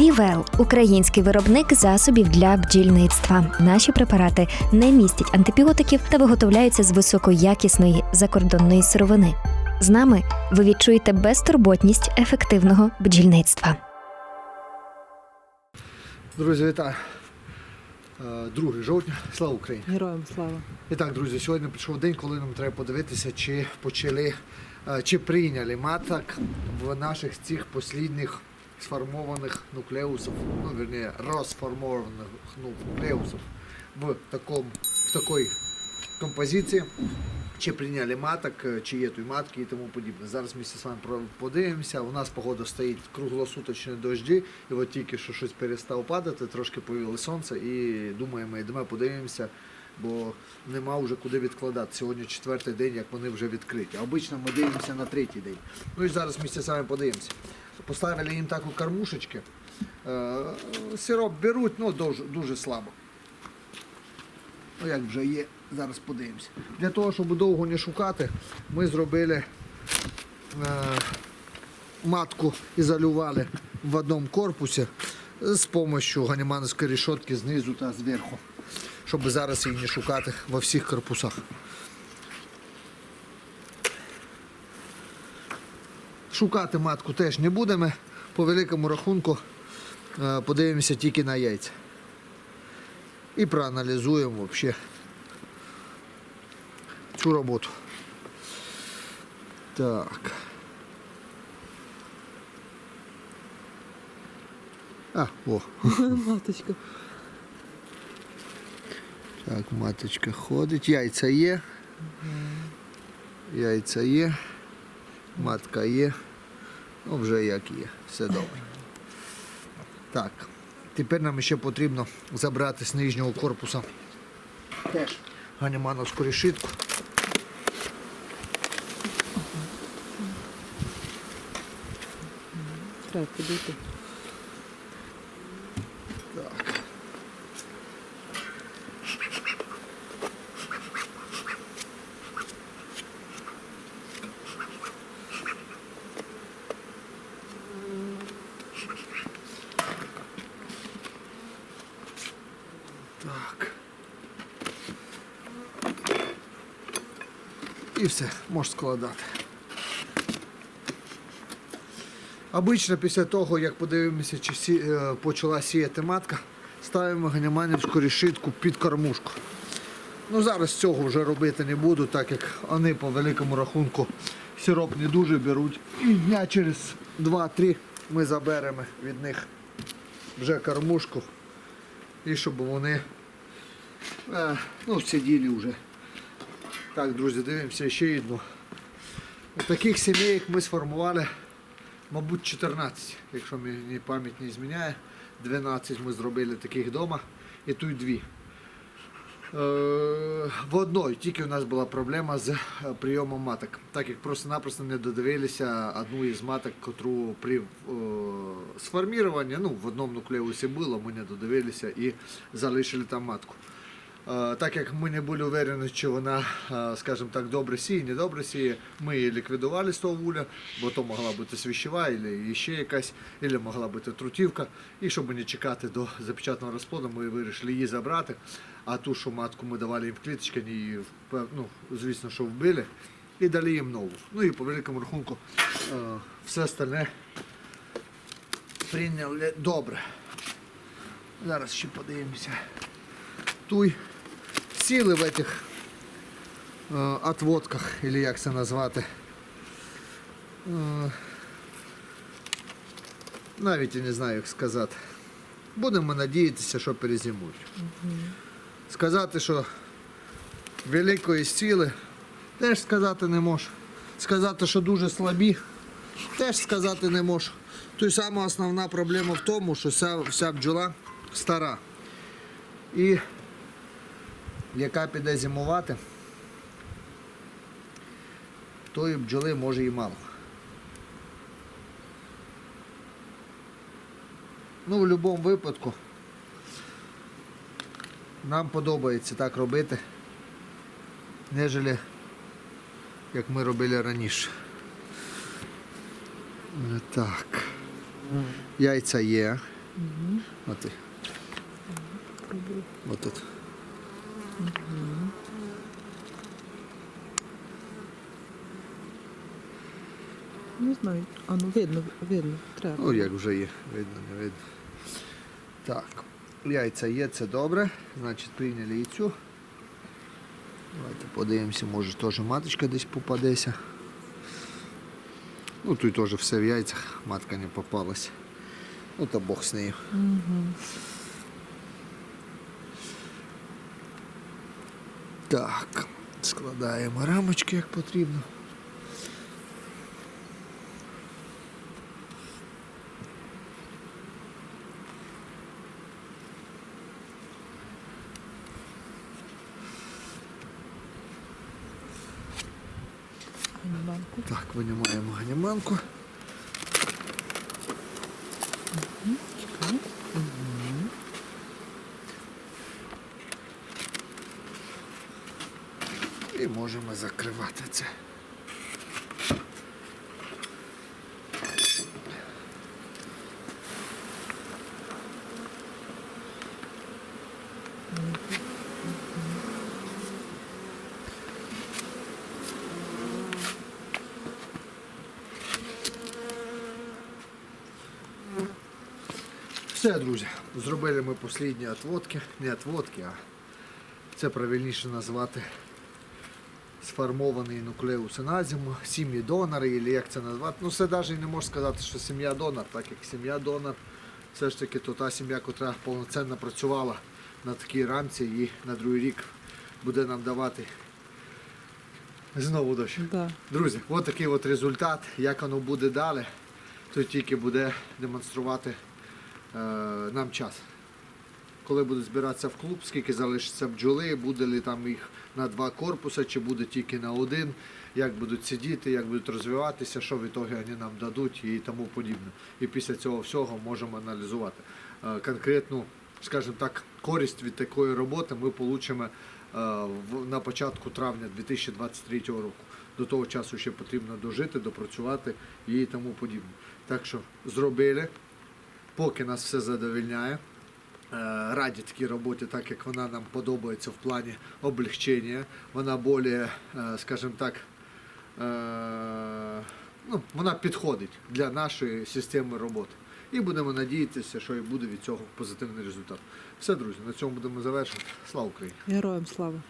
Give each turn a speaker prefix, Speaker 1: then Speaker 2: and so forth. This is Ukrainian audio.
Speaker 1: Півел український виробник засобів для бджільництва. Наші препарати не містять антибіотиків та виготовляються з високоякісної закордонної сировини. З нами ви відчуєте безтурботність ефективного бджільництва.
Speaker 2: Друзі, вітаю. Е, 2 жовтня, слава Україні!
Speaker 3: Героям слава.
Speaker 2: І так, друзі, сьогодні прийшов день, коли нам треба подивитися, чи почали, е, чи прийняли маток в наших цих послідніх сформованих нуклеусів, ну, верніше, розформованих нуклеусів в, такому, в такій композиції. Чи прийняли маток, чи є тут матки і тому подібне. Зараз ми з вами подивимося. У нас погода стоїть круглосуточні дожді, і от тільки що щось перестав падати, трошки повіли сонце, і думаємо, йдемо подивимося, бо нема вже куди відкладати. Сьогодні четвертий день, як вони вже відкриті. Обично ми дивимося на третій день. Ну і зараз ми з вами подивимося. Поставили їм таку кормушечки. Е, Сироп беруть, ну дуже, дуже слабо. Ну, як вже є, зараз подивимося. Для того, щоб довго не шукати, ми зробили е, матку ізолювали в одному корпусі з допомогою ганімановської решетки знизу та зверху, щоб зараз її не шукати во всіх корпусах. Шукати матку теж не будемо. По великому рахунку е, подивимося тільки на яйця. І проаналізуємо взагалі цю роботу. Так. А, о.
Speaker 3: Маточка.
Speaker 2: Так, маточка ходить. Яйця є. Яйця є. Матка є. Ну, вже як є. Все добре. Так. Тепер нам ще потрібно забрати з нижнього корпуса теж ганімановську решітку.
Speaker 3: Треба подути.
Speaker 2: І все, можеш складати. Обично після того, як подивимося, чи сі, е, почала сіяти матка, ставимо ганіманівську решітку під кормушку. Ну зараз цього вже робити не буду, так як вони по великому рахунку сироп не дуже беруть. І дня через 2-3 ми заберемо від них вже кормушку. І щоб вони е, ну, сиділи вже. Так, друзі, дивимося ще одну. Таких сімей ми сформували мабуть, 14, якщо мені пам'ять не зміняє. 12 ми зробили таких вдома і тут дві. Е, В одної тільки у нас була проблема з е, прийомом маток, так як просто-напросто не додивилися одну із маток, котру при е, сформуванні, ну, в одному нуклеусі було, ми не додивилися і залишили там матку. Е, Так як ми не були впевнені, чи вона, е, скажімо так, добре сіє, не добре сіє, ми її ліквідували з того вуля, бо то могла бути свіщева, або ще якась, або могла бути трутівка. І щоб не чекати до запечатаного розплоду, ми вирішили її забрати. А ту, що матку ми давали їм в кліточки, вони її, ну, звісно, що вбили, і дали їм нову. Ну і по великому рахунку е, все остальне прийняли добре. Зараз ще подивимося. Туй сіли в этих е, отводках, или як це назвати. Е, навіть я не знаю, як сказати. Будемо надіятися, що перезимують. Сказати, що великої сили теж сказати не можу. Сказати, що дуже слабі, теж сказати не можу. Той сама основна проблема в тому, що вся, вся бджола стара. І яка піде зимувати, тої бджоли може і мало. Ну, в будь-якому випадку нам подобається так робити, нежели як ми робили раніше. Е, Так. Яйця є. От. і.
Speaker 3: Пробую.
Speaker 2: От тут.
Speaker 3: Не знаю. А ну видно, видно. Треба.
Speaker 2: Ну, як вже є, видно, не видно. Так, яйця є, це добре. Значить, прийняли і цю. Давайте подивимося, може теж маточка десь попадеться. Ну, тут теж все в яйцях, матка не попалась. Ну, та Бог з нею. Так, складаємо рамочки як потрібно. Так, винімаємо ганіманку.
Speaker 3: Чекай.
Speaker 2: І можемо закривати це. Все, друзі, зробили ми останні отводки, не отводки, а це правильніше назвати сформований нуклеус на зиму, сім'ї донори, або як це назвати. Ну, це навіть не можна сказати, що сім'я донор, так як сім'я донор, все ж таки то та сім'я, яка повноцінно працювала на такій рамці і на другий рік буде нам давати знову дощ.
Speaker 3: Да.
Speaker 2: Друзі, от такий от результат. Як воно буде далі, то тільки буде демонструвати е, нам час. Коли будуть збиратися в клуб, скільки залишиться бджоли, буде ли там їх на два корпуси, чи буде тільки на один, як будуть сидіти, як будуть розвиватися, що в ітогі вони нам дадуть і тому подібне. І після цього всього можемо аналізувати. Е, конкретну, скажімо так, користь від такої роботи ми отримаємо на початку травня 2023 року. До того часу ще потрібно дожити, допрацювати і тому подібне. Так що зробили, поки нас все задовільняє. Е, Раді такій роботі, так як вона нам подобається в плані облегчення. Вона більш, скажімо так, е, ну, вона підходить для нашої системи роботи. І будемо надіятися, що і буде від цього позитивний результат. Все, друзі, на цьому будемо завершувати. Слава Україні!
Speaker 3: Героям слава.